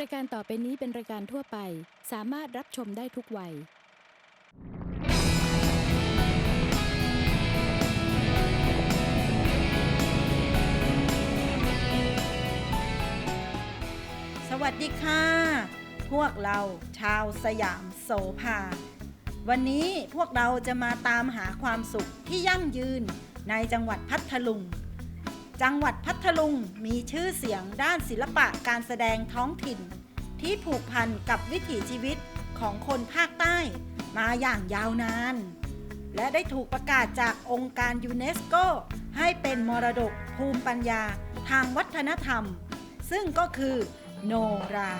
รายการต่อไปนี้เป็นรายการทั่วไป สามารถรับชมได้ทุกวัย สวัสดีค่ะ พวกเราชาวสยามโสภา วันนี้พวกเราจะมาตามหาความสุขที่ยั่งยืนในจังหวัดพัทลุง จังหวัดพัทลุงมีชื่อเสียงด้านศิลปะการแสดงท้องถิ่น ที่ผูกพันกับวิถีชีวิตของคนภาคใต้มาอย่างยาวนาน และได้ถูกประกาศจากองค์การยูเนสโก ให้เป็นมรดกภูมิปัญญาทางวัฒนธรรม ซึ่งก็คือโนรา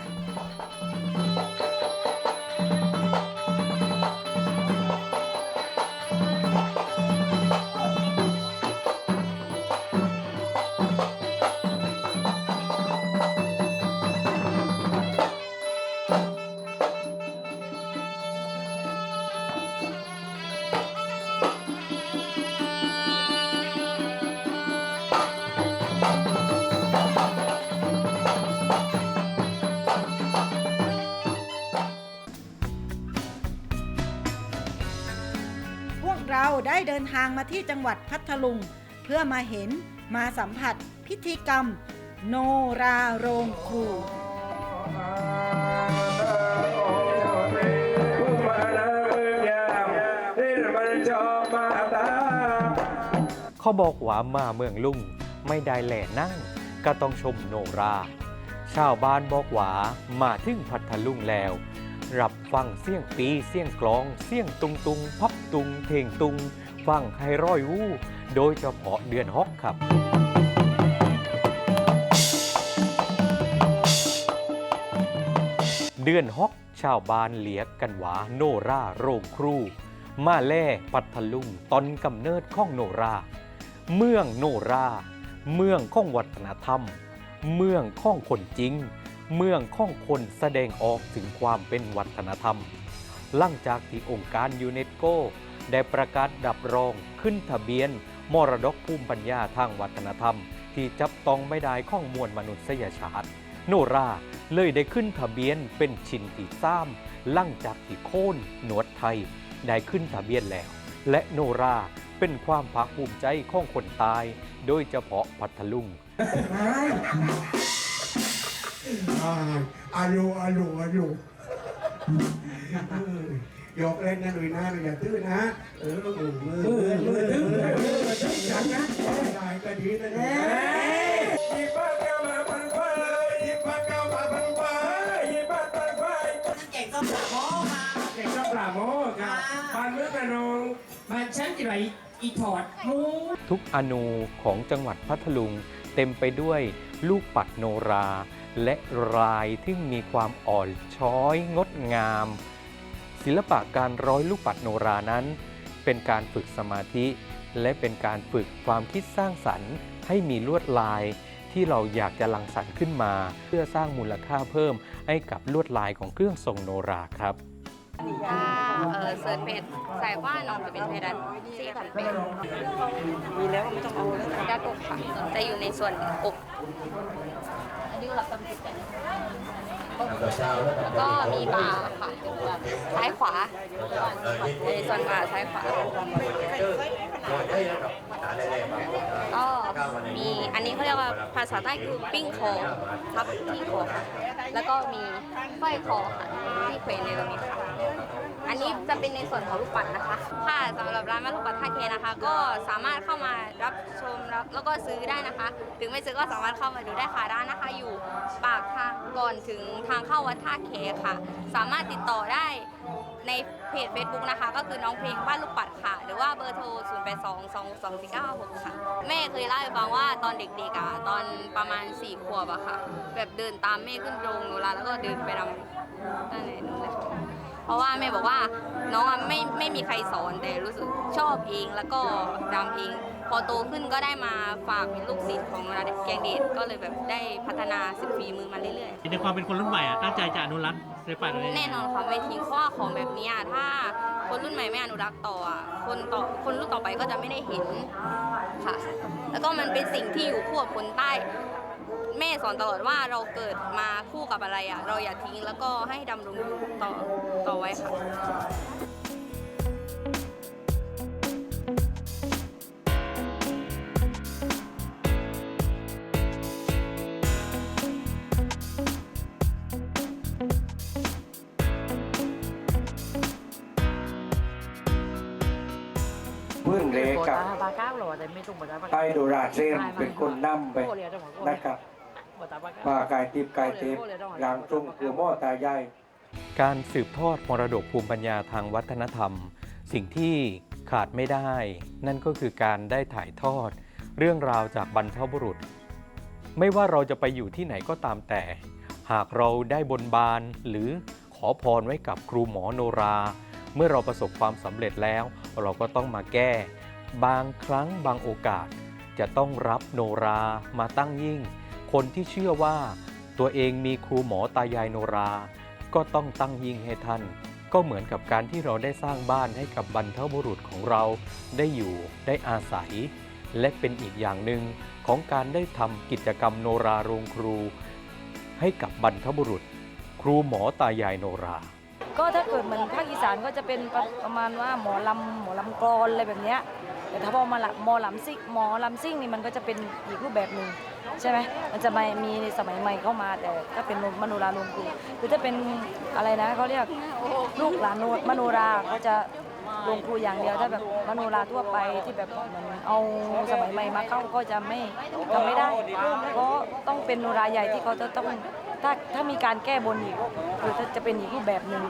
เราได้เดินทางมาที่จังหวัดพัทลุง เพื่อมาเห็นมาสัมผัสพิธีกรรม โนราโรงครูเขาบอกว่ามาเมืองลุงไม่ได้แหล่นั่งก็ต้องชมโนรา ชาวบ้านบอกว่ามาถึงพัทลุงแล้ว รับฟังเสียงปีเสียงกลอง เสียงตุงตุงพับตุงเพลงตุง ฟังให้ร้อยวู้โดยเฉพาะเดือนฮอกครับ เดือนฮอกชาวบ้านเลียกกันว่าโนราโรงครู มาแล่ปัทลุงตอนกำเนิดของโนรา เมืองโนรา เมืองของวัฒนธรรม เมืองของคนจริง เมืองของคนแสดงออกถึงความเป็นวัฒนธรรม หลังจากที่องค์การยูเนสโก ได้ประกาศดับรองขึ้นทะเบียน มรดกภูมิปัญญาทางวัฒนธรรม ที่จับต้องไม่ได้ข้องมวลมนุษยชาติ โนราเลยได้ขึ้นทะเบียนเป็นชินที่ซ้ำลั่งจากที่โค่นหนวดไทย ได้ขึ้นทะเบียนแล้ว และโนราเป็นความภาคภูมิใจของคนตาย โดยเฉพาะพัทลุงอ่าอายุอายุอายุ ยกเล่นนะหนุ่ยนะหนุ่ยอย่าตื้อนะ เออมือมือมือมือตื้อมือมือจังนะได้ก็ดีนะเนี่ยยิบปากกามาพันไฟยิบปากกามาพันไฟยิบปากกาไฟเก่งก็ปลาโมค่ะเด็กชอบปลาโมครับปันมือกระนองมันฉันจะไหลอีถอดมูทุกอนูของจังหวัดพัทลุงเต็มไปด้วยลูกปัดโนรา และรายที่มีความอ่อนช้อยงดงาม ศิลปะการร้อยลูกปัดโนรานั้น เป็นการฝึกสมาธิ และเป็นการฝึกความคิดสร้างสรรค์ ให้มีลวดลาย ที่เราอยากจะลังสรรค์ขึ้นมา เพื่อสร้างมูลค่าเพิ่มให้กับลวดลายของเครื่องทรงโนราครับถ้าเออเสิร์ชเพจใส่ว่าน้องจะเป็นเพดันซี่พันเป็นมีแล้วไม่ต้องเอาแล้วดาตกค่ะจะอยู่ในส่วนอกอันนี้หลับตำติดกัน แล้วก็มีบ่าค่ะซ้ายขวาในส่วนบ่าซ้ายขวา ก็มีอันนี้เขาเรียกว่าภาษาใต้คือปิ้งคอทับที่คอแล้วก็มีไฟคอค่ะที่เควนในตรงนี้ค่ะ อันนี้จะเป็นในส่วนของลูกปัดนะคะ ค่ะสำหรับร้านมาลูกปัดท่าเคนะคะ ก็สามารถเข้ามารับชมแล้วแล้วก็ซื้อได้นะคะ ถึงไม่ซื้อก็สามารถเข้ามาดูได้ค่ะร้านนะคะ อยู่ปากทางก่อนถึงทางเข้าวัดท่าเคค่ะ สามารถติดต่อได้ในเพจ Facebook นะคะ ก็คือน้องเพลงบ้านลูกปัดค่ะ หรือว่าเบอร์โทร 0 8 2 2 2 4 9 6 ค่ะ แม่เคยเล่าให้ฟังว่าตอนเด็กๆอะตอนประมาณ 4 ขวบอะค่ะ แบบเดินตามแม่ขึ้นโรงโนราแล้วก็เดินไปรำนั่นเลยนู่นเลยค่ะ เพราะว่าแม่บอกว่าน้องอะไม่ไม่มีใครสอนแต่รู้สึกชอบเองแล้วก็รำเอง พอโตขึ้นก็ได้มาฝากเป็นลูกศิษย์ของโนราแกงเดชก็เลยแบบได้พัฒนาสิบฝีมือมาเรื่อยๆ ในความเป็นคนรุ่นใหม่อะตั้งใจจะอนุรักษ์ศิลปะตรงนี้แน่นอนค่ะไม่ทิ้งเพราะว่าของแบบเนี้ยถ้าคนรุ่นใหม่ไม่อนุรักษ์ต่ออะคนต่อคนรุ่นต่อไปก็จะไม่ได้เห็นค่ะ แล้วก็มันเป็นสิ่งที่อยู่คู่กับคนใต้ แม่สอนตลอดว่าเราเกิดมาคู่กับอะไรอะ เราอย่าทิ้งแล้วก็ให้ดำรงอยู่ต่อต่อไว้ค่ะเพื่อนเล็กกับบาก้าวหรอแต่ไม่ต้องบาก้าวไตโดราเซนเป็นคนนำไปนะครับ ปลากายติบกายเทปหลังตรงคือหม้อตายายการสืบทอดมรดกภูมิปัญญาทางวัฒนธรรม สิ่งที่ขาดไม่ได้ นั่นก็คือการได้ถ่ายทอด เรื่องราวจากบรรพบุรุษ ไม่ว่าเราจะไปอยู่ที่ไหนก็ตามแต่ หากเราได้บนบานหรือขอพรไว้กับครูหมอโนรา เมื่อเราประสบความสำเร็จแล้ว เราก็ต้องมาแก้ บางครั้งบางโอกาส จะต้องรับโนรามาตั้งยิ่ง คนที่เชื่อว่าตัวเองมีครูหมอตายายโนรา ก็ต้องตั้งยิงให้ท่าน ก็เหมือนกับการที่เราได้สร้างบ้านให้กับบรรพบุรุษของเราได้อยู่ได้อาศัย และเป็นอีกอย่างหนึ่งของการได้ทำกิจกรรมโนราโรงครู ให้กับบรรพบุรุษ ครูหมอตายายโนรา ก็ถ้าเกิดเหมือนภาคอีสานก็จะเป็นประประมาณว่าหมอลำหมอลำกรอนอะไรแบบเนี้ยแต่ถ้าพอมาละหมอลำซิ่งหมอลำซิ่งนี่มันก็จะเป็นอีกรูปแบบหนึ่ง ใช่ไหมมันจะมามีในสมัยใหม่เข้ามาแต่ถ้าเป็นมโนราลงครูคือถ้าเป็นอะไรนะเขาเรียกลูกหลานมโนราเขาจะลงครูอย่างเดียวถ้าแบบมโนราทั่วไปที่แบบเหมือนเอาสมัยใหม่มาเข้าก็จะไม่ทำไม่ได้เพราะต้องเป็นโนราใหญ่ที่เขาจะต้องถ้าถ้ามีการแก้บนอีกคือจะเป็นอีกรูปแบบหนึ่ง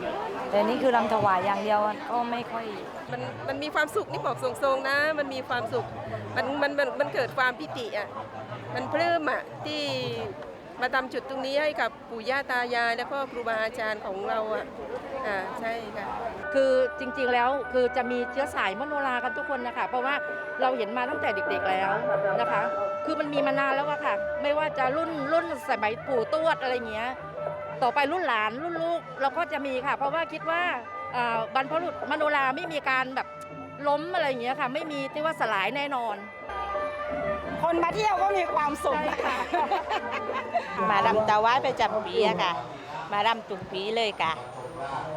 แต่นี่คือรำถวายอย่างเดียวก็ไม่ค่อยมันมันมีความสุขนี่บอกทรงๆนะ มันมีความสุขมันมันมันมันเกิดความพิติอะ มันปลื้มอะที่มาทำจุดตรงนี้ให้กับปู่ย่าตายาย แล้วก็ครูบาอาจารย์ของเราอะอ่าใช่ค่ะ คือจริงๆแล้วคือจะมีเชื้อสายมโนรากันทุกคนนะคะ เพราะว่าเราเห็นมาตั้งแต่เด็กๆแล้วนะคะ คือมันมีมานานแล้วอะค่ะ ไม่ว่าจะรุ่นรุ่นสมัยปู่ตวดอะไรเงี้ย ต่อไปรุ่นหลานรุ่นลูกเราก็จะมีค่ะ เพราะว่าคิดว่าอ่าบรรพบุรุษมโนราไม่มีการแบบล้มอะไรอย่างเงี้ยค่ะ ไม่มีที่ว่าสลายแน่นอน คนมาเที่ยวก็มีความสุขนะคะ มารำตาไหว้ประจำปีอะค่ะ มารำทุกปีเลยค่ะ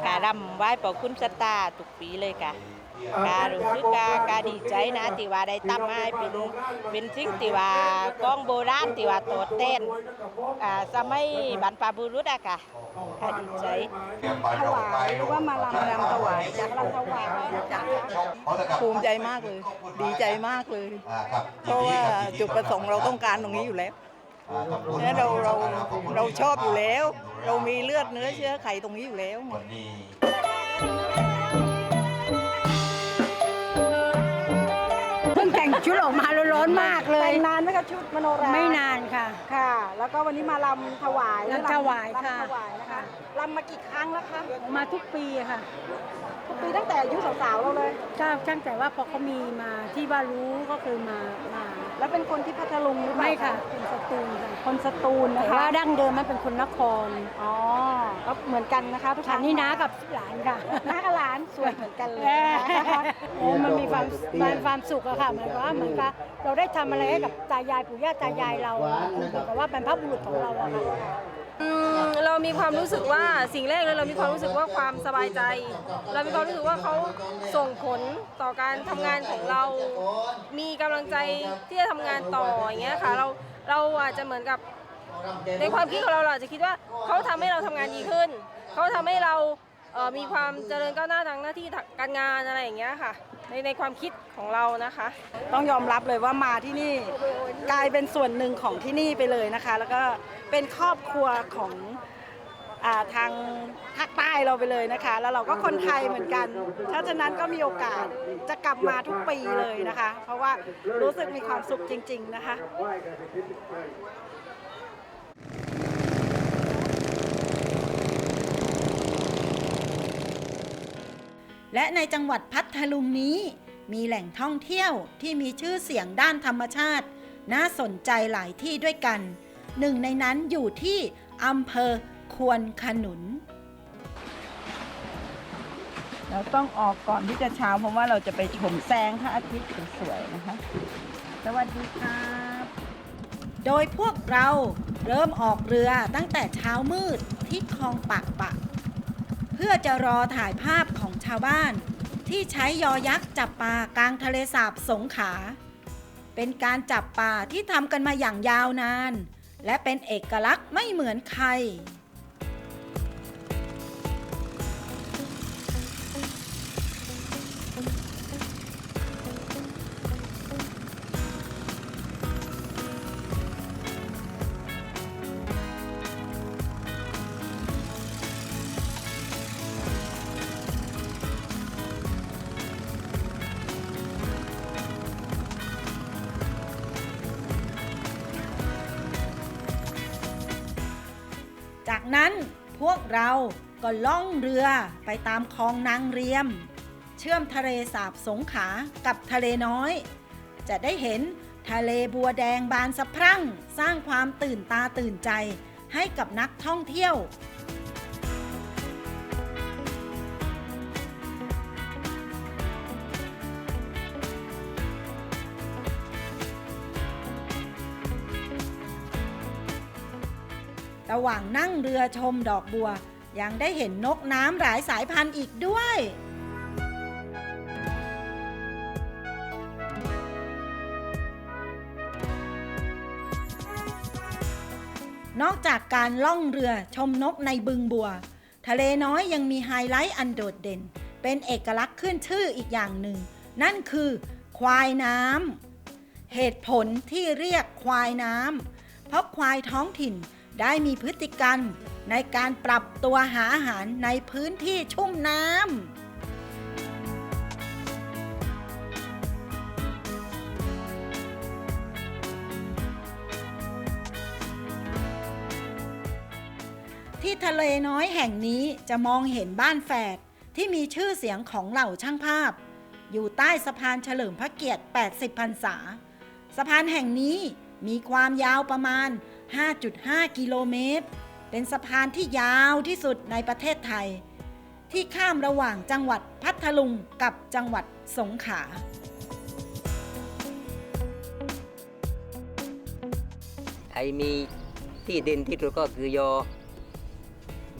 การำไหว้ปอคุณสตาทุกปีเลยค่ะ การรู้สึกกากาดีใจนะที่ว่าได้ตั้ให้เป็นเป็นสิ่งที่ว่ากองโบราณที่ว่าโตเต้นอ่าสมัยบรรพบุรุษอะค่ะกาดีใจถวายหรือว่ามาลำรำถวายจากลำถวายจากภูมิใจมากเลย ดีใจมากเลยเพราะว่าจุดประสงค์เราต้องการตรงนี้อยู่แล้วเนี่ยเราเราเราชอบอยู่แล้ว เรามีเลือดเนื้อเชื้อไขตรงนี้อยู่แล้ว ชุดออกมาร้อนๆมากเลยแต่งนานไหมคะชุดมโนราไม่นานค่ะ ค่ะ แล้วก็วันนี้มาลำถวายลำถวายค่ะลำถวายนะคะลำมากี่ครั้งแล้วคะมาทุกปีค่ะ ทุกปีตั้งแต่อายุสาวๆเราเลยก็ตั้งแต่ว่าพอเขามีมาที่ว่ารู้ก็คือมามา แล้วเป็นคนที่พัทลุงหรือเปล่าไม่ค่ะเป็นสตูลค่ะคนสตูลแต่นะคะว่าดั้งเดิมมันเป็นคนนครอ๋อก็เหมือนกันนะคะทุกค่ะนี่น้ากับหลานค่ะ น้ากับหลานสวยเหมือนกันเลยเออนะคะโอ้มันมีความมันความสุขอะค่ะเหมือนกับว่าเหมือนกับเราได้ทำอะไรให้กับตายายปู่ย่าตายายเราเหมือนกับว่าบรรพบุรุษของเราอะค่ะ อืมเรามีความรู้สึกว่าสิ่งแรกเลยเรามีความรู้สึกว่าความสบายใจ เรามีความรู้สึกว่าเขาส่งผลต่อการทำงานของเรา มีกำลังใจที่จะทำงานต่ออย่างเงี้ยค่ะเราเราอาจจะเหมือนกับ ในความคิดของเราเราอาจจะคิดว่าเขาทำให้เราทำงานดีขึ้น เขาทำให้เราเอ่อมีความเจริญก้าวหน้าทางหน้าที่การงานอะไรอย่างเงี้ยค่ะ ในในความคิดของเรานะคะ ต้องยอมรับเลยว่ามาที่นี่กลายเป็นส่วนหนึ่งของที่นี่ไปเลยนะคะ แล้วก็ เป็นครอบครัวของอาทางภาคใต้เราไปเลยนะคะ แล้วเราก็คนไทยเหมือนกันถ้าฉะนั้นก็มีโอกาสจะกลับมาทุกปีเลยนะคะ เพราะว่ารู้สึกมีความสุขจริง ๆนะคะ และในจังหวัดพัทลุงนี้ มีแหล่งท่องเที่ยวที่มีชื่อเสียงด้านธรรมชาติ น่าสนใจหลายที่ด้วยกัน หนึ่งในนั้นอยู่ที่อำเภอควนขนุน เราต้องออกก่อนที่จะเช้าเพราะว่าเราจะไปชมแสงพระอาทิตย์สวยๆนะคะ สวัสดีครับ โดยพวกเราเริ่มออกเรือตั้งแต่เช้ามืดที่คลองปากปะ เพื่อจะรอถ่ายภาพของชาวบ้าน ที่ใช้ยอยักษ์จับปลากลางทะเลสาบสงขา เป็นการจับปลาที่ทำกันมาอย่างยาวนาน และเป็นเอกลักษณ์ไม่เหมือนใคร ก็ล่องเรือไปตามคลองนางเรียม เชื่อมทะเลสาบสงขากับทะเลน้อย จะได้เห็นทะเลบัวแดงบานสะพรั่ง สร้างความตื่นตาตื่นใจให้กับนักท่องเที่ยว ระหว่างนั่งเรือชมดอกบัว ยังได้เห็นนกน้ำหลายสายพันธุ์อีกด้วย นอกจากการล่องเรือชมนกในบึงบัว ทะเลน้อยยังมีไฮไลท์อันโดดเด่น เป็นเอกลักษณ์ขึ้นชื่ออีกอย่างหนึ่ง นั่นคือควายน้ำ เหตุผลที่เรียกควายน้ำ เพราะควายท้องถิ่นได้มีพฤติกรรม ในการปรับตัวหาอาหารในพื้นที่ชุ่มน้ำที่ทะเลน้อยแห่งนี้จะมองเห็นบ้านแฝดที่มีชื่อเสียงของเหล่าช่างภาพ อยู่ใต้สะพานเฉลิมพระเกียรติ 80 พรรษา สะพานแห่งนี้มีความยาวประมาณ 5.5 กิโลเมตร เป็นสะพานที่ยาวที่สุดในประเทศไทย ที่ข้ามระหว่างจังหวัดพัทลุงกับจังหวัดสงขลาไอมีที่ด่นที่สุดก็คือยอ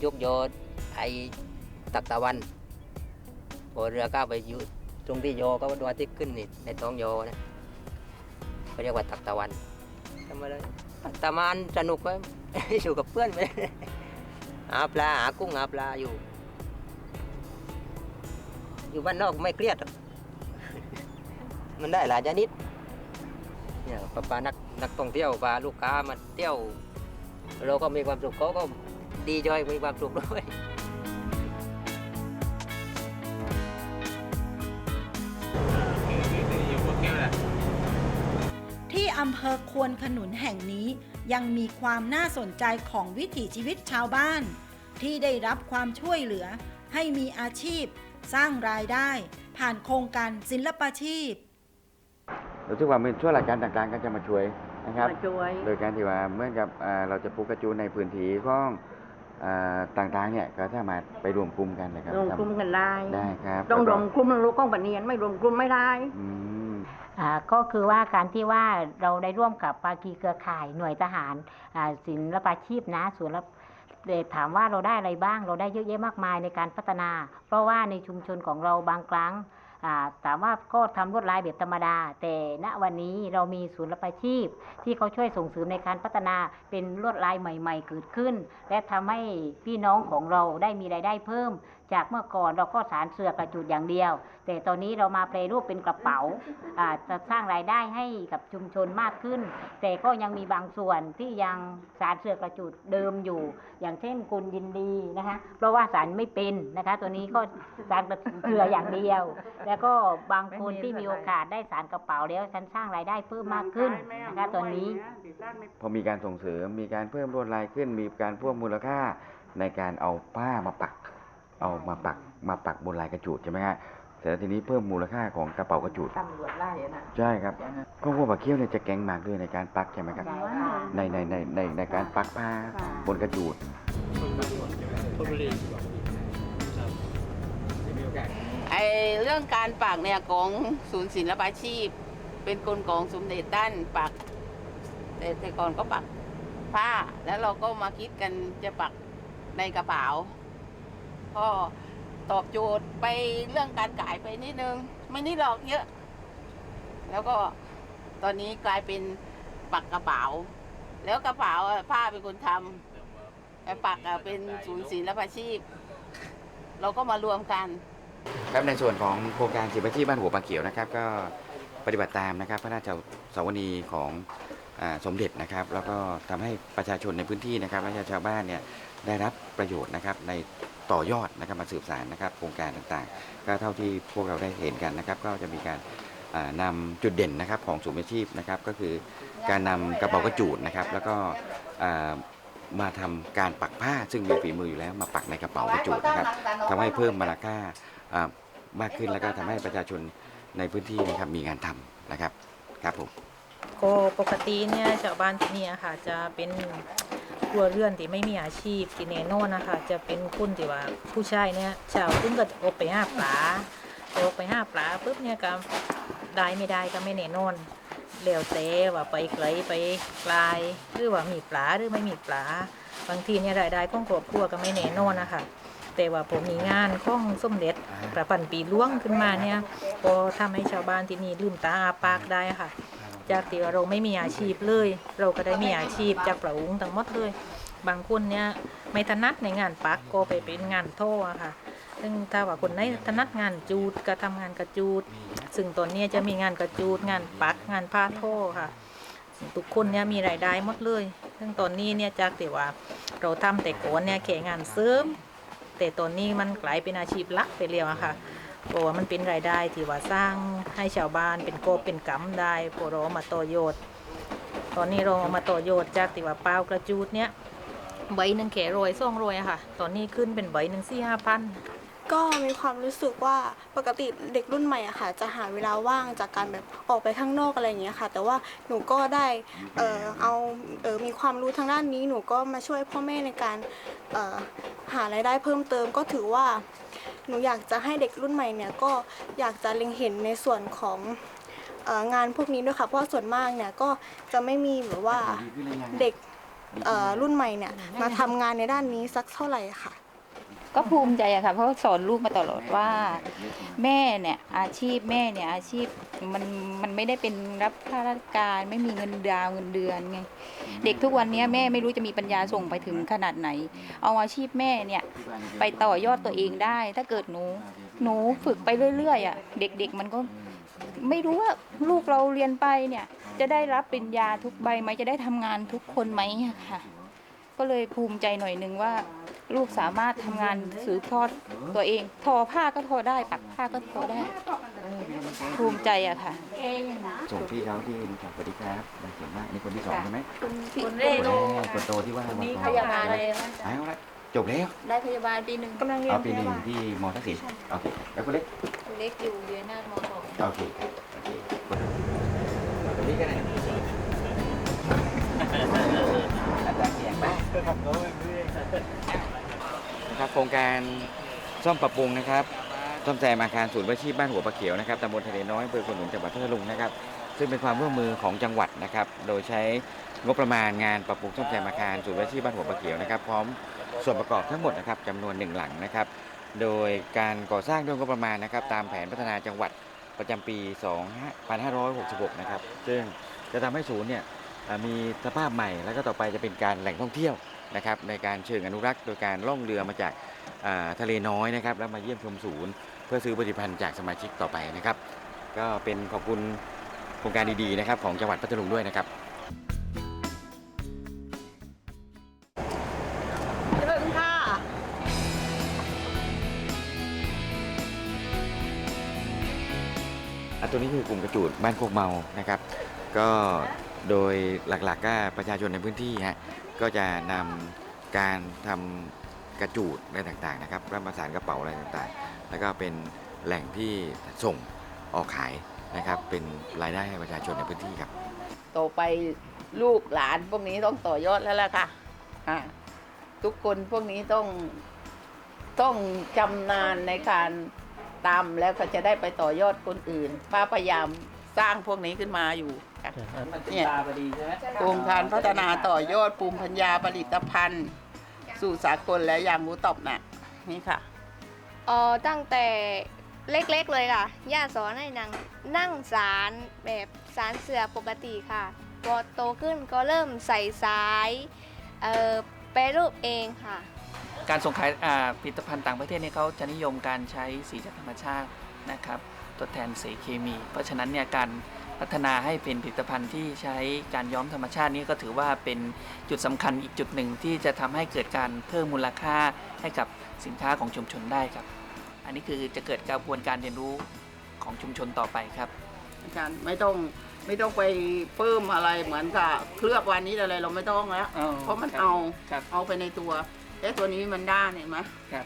ยกยอไอตักตะวันพอเรือก้าวไปอยู่ตรงที่ยอก็ดวงอาทิตย์ขึ้นนี่ในท้องยอนะเขาเรียกว่าตักตะวันทำอะไรตักตะมันสนุกไหม อยู่กับเพื่อนไปหาปลาหากุ้งหาปลาอยู่ อยู่บ้านนอกไม่เครียด มันได้หลายชนิดเนี่ยปลาปลานักนักท่องเที่ยวปลาลูกค้ามาเที่ยว เราก็มีความสุขเขาก็ดีใจมีความสุขด้วย อำเภอควนขนุนแห่งนี้ยังมีความน่าสนใจของวิถีชีวิตชาวบ้าน ที่ได้รับความช่วยเหลือ ให้มีอาชีพ สร้างรายได้ ผ่านโครงการศิลปาชีพรู้สึกว่าเป็นช่วยรายการต่างๆก็จะมาช่วยนะครับ มาช่วย โดยการที่ว่าเหมื่อนกับอ่าเราจะปลูกกระจูนในพื้นที่ของอ่าต่างๆเนี่ยก็สามารถไปรวมกลุ่มกันนะครับรวมกลุ่มกันได้ ได้ครับต้องรแล้ววก็มกลุ่มรู้กล้องปันเนียนไม่รวมกลุ่มไม่ได้ อืมอ่า ก็คือว่าการที่ว่าเราได้ร่วมกับภาคีเครือข่ายหน่วยทหารศิลปาชีพนะส่วนเอ่อถามว่าเราได้อะไรบ้าง เราได้เยอะแยะมากมายในการพัฒนา เพราะว่าในชุมชนของเราบางครั้งอ่าถามว่าก็ทำลวดลายแบบธรรมดา แต่ณวันนี้เรามีศูนย์ศิลปาชีพ ที่เขาช่วยส่งเสริมในการพัฒนาเป็นลวดลายใหม่ ๆ เกิดขึ้น และทำให้พี่น้องของเราได้มีรายได้เพิ่ม จากเมื่อก่อนเราก็สารเสือกระจุดอย่างเดียว แต่ตอนนี้เรามาแปรรูปเป็นกระเป๋าจะสร้างรายได้ให้กับชุมชนมากขึ้น แต่ก็ยังมีบางส่วนที่ยังสารเสือกระจุดเดิมอยู่ อย่างเช่นคุณยินดีนะคะเพราะว่าสารไม่เป็นนะคะ ตัวนี้ก็สารกระเสืออย่างเดียว แล้วก็บางคนที่มีโอกาสได้สารกระเป๋าแล้วฉันสร้างรายได้เพิ่มมากขึ้นนะคะตอนนี้ พอมีการส่งเสริมมีการเพิ่มลวดลายขึ้น มีการเพิ่มมูลค่าในการเอาผ้ามาปัก เอามาปักมาปักบนลายกระจูดใช่ไหมฮะเสร็จแล้วทีนี้เพิ่มมูลค่าของกระเป๋ากระจูดตำรวจไล่นะใช่ครับก็พวกบักเคี้ยวเนี่ยจะแกงมากด้วยในการปักใช่ไหมครับ ในในในในในการปักผ้าบนกระจูดไอเรื่องการปักเนี่ยของศูนย์ศิลปาชีพ เป็นกลของสมเด็จด้านปักแต่แต่ก่อนก็ปักผ้า แล้วเราก็มาคิดกันจะปักในกระเป๋า ก็ตอบโจทย์ไปเรื่องการขายไปนิดนึง ไม่นิดหรอกเยอะ แล้วก็ตอนนี้กลายเป็นปักกระเป๋า แล้วกระเป๋าผ้าเป็นคนทำแต่ปักอะเป็นศูนย์ศิลปาชีพ เราก็มารวมกัน ครับในส่วนของโครงการศิลปาชีพบ้านหัวปลาเขียวนะครับ ก็ปฏิบัติตามนะครับ พระราชสวนีของอสมเด็จนะครับ แล้วก็ทำให้ประชาชนในพื้นที่นะครับและชาวบ้านเนี่ยได้รับประโยชน์นะครับใน ต่อยอดนะครับมาสืบสานนะครับโครงการต่างๆ ก็เท่าที่พวกเราได้เห็นกันนะครับ ก็จะมีการอ่านำจุดเด่นนะครับของศูนย์อาชีพนะครับก็คือการนำกระเป๋ากระจูดนะครับแล้วก็อ่ามาทำการปักผ้าซึ่งมีฝีมืออยู่แล้วมาปักในกระเป๋ากระจูดนะครับทำให้เพิ่มมูลค่าอ่ามากขึ้นแล้วก็ทำให้ประชาชนในพื้นที่นะครับมีงานทำนะครับครับผม ก็ปกติเนี่ยชาวบ้านที่นี่ค่ะจะเป็น ครัวเรือนที่ไม่มีอาชีพที่แน่นอนนะคะ จะเป็นคนที่ว่าผู้ชายเนี่ยชาวซึ่งก็จะออกไปหาปลาออกไปหาปลาปุ๊บเนี่ยก็ได้ไม่ได้ก็ไม่แน่นอนแล้วแต่ว่าไปไกลไปไกลหรือว่ามีปลาหรือไม่มีปลาบางทีเนี่ยรายได้ของครอบครัวก็ไม่แน่นอนนะคะแต่ว่าผมมีงานของสมเด็จพระปันปีหล่วงขึ้นมาเนี่ยก็ทำให้ชาวบ้านที่นี่ลืมตาอาปากได้ค่ะ จากที่ว่าเราไม่มีอาชีพเลย เราก็ได้มีอาชีพจากพระองค์ทั้งหมดเลย บางคนเนี่ยไม่ถนัดในงานปักก็ไปเป็นงานโท่อะค่ะ ซึ่งถ้าว่าคนไหนถนัดงานจูดก็ทำงานกระจูด ซึ่งตอนนี้จะมีงานกระจูดงานปักงานผ้าโท่ค่ะ ทุกคนเนี่ยมีรายได้หมดเลย ซึ่งตอนนี้เนี่ยจากที่ว่าเราทำแต่ก่อนเนี่ยแค่งานเสริม แต่ตอนนี้มันกลายเป็นอาชีพหลักไปแล้วอะค่ะ เพราะว่ามันเป็นรายได้ที่ว่าสร้างให้ชาวบ้านเป็นโกบเป็นกำได้พอเราเอามาต่อยอดตอนนี้เราเอามาต่อยอดจากที่ว่าเปล่ากระจูดเนี้ยใบหนึ่งแขโรยซ่องโรยอะค่ะ ตอนนี้ขึ้นเป็นใบหนึ่งสี่ห้าพันก็มีความรู้สึกว่าปกติเด็กรุ่นใหม่อะค่ะ จะหาเวลาว่างจากการแบบออกไปข้างนอกอะไรอย่างเงี้ยค่ะ แต่ว่าหนูก็ได้เออเอาเออมีความรู้ทางด้านนี้หนูก็มาช่วยพ่อแม่ในการเออหารายได้เพิ่มเติมก็ถือว่า หนูอยากจะให้เด็กรุ่นใหม่เนี่ยก็อยากจะเล็งเห็นในส่วนของเอองานพวกนี้ด้วยค่ะเพราะว่าส่วนมากเนี่ยก็จะไม่มีแบบว่าเด็กเอ่อรุ่นใหม่เนี่ยมาทำงานในด้านนี้สักเท่าไหร่ค่ะ ก็ภูมิใจอะค่ะ เพราะสอนลูกมาตลอดว่า แม่เนี่ยอาชีพแม่เนี่ยอาชีพมันมันไม่ได้เป็นรับข้าราชการไม่มีเงินดาวเงินเดือนไงเด็กทุกวันนี้แม่ไม่รู้จะมีปัญญาส่งไปถึงขนาดไหน เอาอาชีพแม่เนี่ยไปต่อยอดตัวเองได้ ถ้าเกิดหนู หนูฝึกไปเรื่อยๆอะเด็กๆมันก็ไม่รู้ว่าลูกเราเรียนไปเนี่ย จะได้รับปริญญาทุกใบไหมจะได้ทำงานทุกคนไหมค่ะ ก็เลยภูมิใจหน่อยนึงว่า ลูกสามารถทำงานสืบทอดตัวเอง ทอผ้าก็ทอได้ ปักผ้าก็ทอได้ ภูมิใจอะค่ะ ส่งพี่เขาที่นี่ครับสวัสดีครับได้เก่งมากนี่คนที่สองใช่ไหมคนแรคนกแรกคนโตที่ว่ามานี่ก่อนพยาบาลเลยนะเอาละจบแล้ว ได้พยาบาลปีหนึ่งกำลังเรียนเอาปีพหนึ่ยางบาลที่มอทักษิณโอเคแล้วคนเล็กคนเล็กอยู่เรียนหน้ามสองโอเคโอเคคนนี้ก็ได้อาจารย์เกียงมาก นะครับโครงการซ่อมปรับปรุงนะครับซ่อมแซมอาคารศูนย์วิชีพบ้านหัวปลาเขียวนะครับตำบลทะเลน้อยอำเภอขนุนจังหวัดพัทลุงนะครับ ซึ่งเป็นความร่วมมือของจังหวัดนะครับ โดยใช้งบประมาณงานปรับปรุงซ่อมแซมอาคารศูนย์วิชีพบ้านหัวปลาเขียวนะครับพร้อมส่วนประกอบทั้งหมดนะครับจำนวนหนึ่งหลังนะครับ โดยการก่อสร้างด้วยงบประมาณนะครับ ตามแผนพัฒนาจังหวัดประจำปี 2566 นะครับ ซึ่งจะทำให้ศูนย์เนี่ยมีสภาพใหม่แล้วก็ต่อไปจะเป็นการแหล่งท่องเที่ยว นะครับในการเชิงอนุรักษ์โดยการล่องเรือมาจากอ่าทะเลน้อยนะครับแล้วมาเยี่ยมชมศูนย์ เพื่อซื้อผลิตภัณฑ์จากสมาชิกต่อไปนะครับ ก็เป็นขอบคุณโครงการดีๆนะครับของจังหวัดพัทลุงด้วยนะครับเริ่มค่ะอันตัวนี้คือกลุ่มกระจูดบ้านโคกเมานะครับ ก็โดยหลักๆก็ประชาชนในพื้นที่ฮะ ก็จะนำการทำกระจูดอะไรต่างๆนะครับรับประสานกระเป๋าอะไรต่างๆ แล้วก็เป็นแหล่งที่ส่งออกขายนะครับ เป็นรายได้ให้ประชาชนในพื้นที่ครับต่อไปลูกหลานพวกนี้ต้องต่อยอดแล้วล่ะค่ะทุกคนพวกนี้ต้องต้องจำนานในการตามแล้วก็จะได้ไปต่อยอดคนอื่น ป้าพยายามสร้างพวกนี้ขึ้นมาอยู่ ค่ะ มันเป็นเนี่ยตาพอดีใช่ไหมโครงการพัฒนาต่อยอดภูมิปัญญาผลิตภัณฑ์ สู่สากลและยางหมูตอบหนักนี่ค่ะอ๋อตั้งแต่เล็กๆเลยค่ะ ย่าสอนให้นั่งนั่งสารแบบสารเสือปกติค่ะพอโตขึ้นก็เริ่มใส่สายเอ่อแปรรูปเองค่ะ การส่งขายอ่าผลิตภัณฑ์ต่างประเทศเนี่ยเขาจะนิยมการใช้สีจากธรรมชาตินะครับทดแทนสีเคมี เพราะฉะนั้นเนี่ยการ พัฒนาให้เป็นผลิตภัณฑ์ที่ใช้การย้อมธรรมชาตินี่ก็ถือว่าเป็นจุดสำคัญอีกจุดหนึ่งที่จะทำให้เกิดการเพิ่มมูลค่าให้กับสินค้าของชุมชนได้ครับ อันนี้คือจะเกิดกระบวนการเรียนรู้ของชุมชนต่อไปครับอาจารย์ไม่ต้องไม่ต้องไปเพิ่มอะไรเหมือนกับเคลือบวันนี้อะไรเราไม่ต้องแล้วอ๋อเพราะมันครับเอาครับเอาไปในตัวแต่ตัวนี้มันด้านเห็นไหมครับ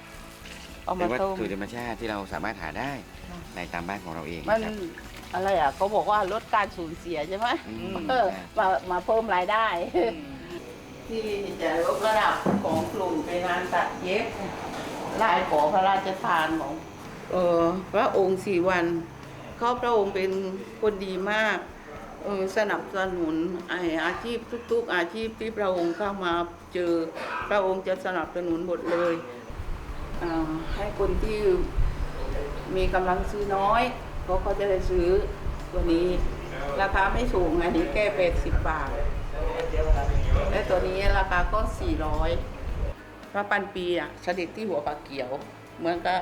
เอาเป็มานวัตต้มถุธรรมชาติที่เราสามารถหาได้ในตามบ้านของเราเองมันครับ อะไรอะเขาบอกว่าลดการสูญเสียใช่ไหมอืมเออมามาเพิ่มรายได้ ที่จะยกระดับของกลุ่มเป็นงานตัดเย็บลายขอพระราชทานของเออพระองค์สี่วันเขาพระองค์เป็นคนดีมากเออสนับสนุนไออาชีพทุก ๆ อาชีพที่พระองค์เข้ามาเจอพระองค์จะสนับสนุนหมดเลยอ่าให้คนที่มีกำลังซื้อน้อย เขาก็จะได้ซื้อตัวนี้ ราคาไม่สูงอันนี้แค่เป็ดสิบบาท และตัวนี้ราคาก็400พระปันปีอะเสด็จที่หัวปากเขียว เหมือนกับ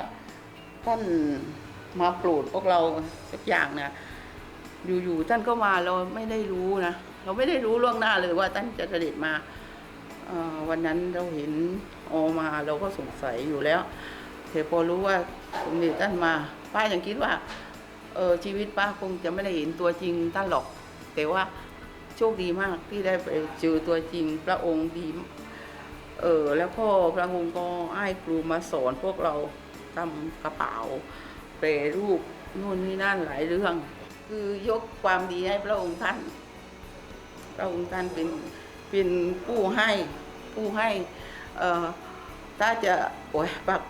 ท่านมาโปรดพวกเราสักอย่างเนี่ยอยู่ๆท่านก็มาเราไม่ได้รู้นะเราไม่ได้รู้ล่วงหน้าเลยว่าท่านจะเสด็จมาเอ่อวันนั้นเราเห็นออกมาเราก็สงสัยอยู่แล้วแต่พอรู้ว่าสมเด็จท่านมา ป้ายังคิดว่า เออชีวิตป้าคงจะไม่ได้เห็นตัวจริงท่านหรอก แต่ว่าโชคดีมากที่ได้ไปเจอตัวจริงพระองค์ดี เออแล้วก็พระองค์ก็ให้ครูมาสอนพวกเราทำกระเป๋าแปรรูปนู่นนี่นั่นหลายเรื่อง คือยกความดีให้พระองค์ท่าน พระองค์ท่านเป็นเป็นผู้ให้ผู้ให้เอ่อถ้าจะโอ้ยปัก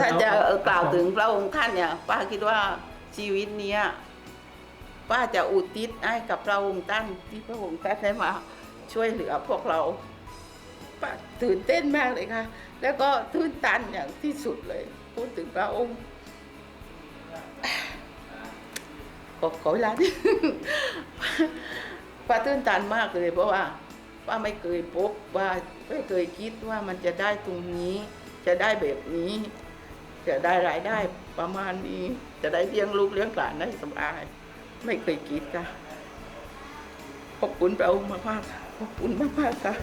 ถ้าจะกล่าวถึงพระองค์ท่านเนี่ยป้าคิดว่า ชีวิตเนี้ยป้าจะอุทิศให้กับพระองค์ท่านที่พระองค์ท่านได้มาช่วยเหลือพวกเราป้าตื่นเต้นมากเลยค่ะ แล้วก็ตื่นตันอย่างที่สุดเลย พูดถึงพระองค์ขอขอเวลาป้าตื่นตันมากเลย เพราะว่าป้าไม่เคยพบว่าไม่เคยคิดว่ามันจะได้ตรงนี้ จะได้แบบนี้ จะได้รายได้ประมาณนี้ จะได้เลี้ยงลูกเลี้ยงหลานได้สบาย ไม่เคยคิดค่ะขอบคุณพระองค์มากๆขอบคุณมากๆค่ะ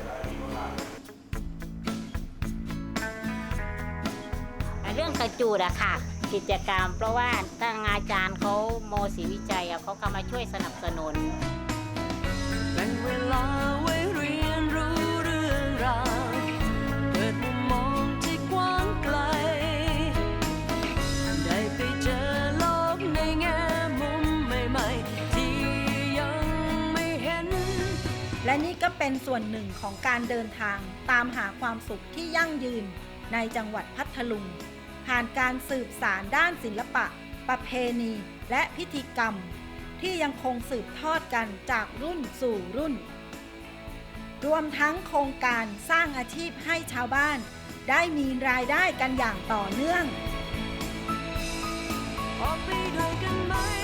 เรื่องกระจูดอะค่ะ กิจกรรม เพราะว่าทางอาจารย์เขาโมศรีวิจัยอะเขาเข้ามาช่วยสนับสนุนแบ่งเวลา เป็นส่วนหนึ่งของการเดินทางตามหาความสุขที่ยั่งยืนในจังหวัดพัทลุง ผ่านการสืบสารด้านศิลปะ ประเพณี และพิธีกรรม ที่ยังคงสืบทอดกันจากรุ่นสู่รุ่น รวมทั้งโครงการสร้างอาชีพให้ชาวบ้าน ได้มีรายได้กันอย่างต่อเนื่องออกไปด้วยกันไหม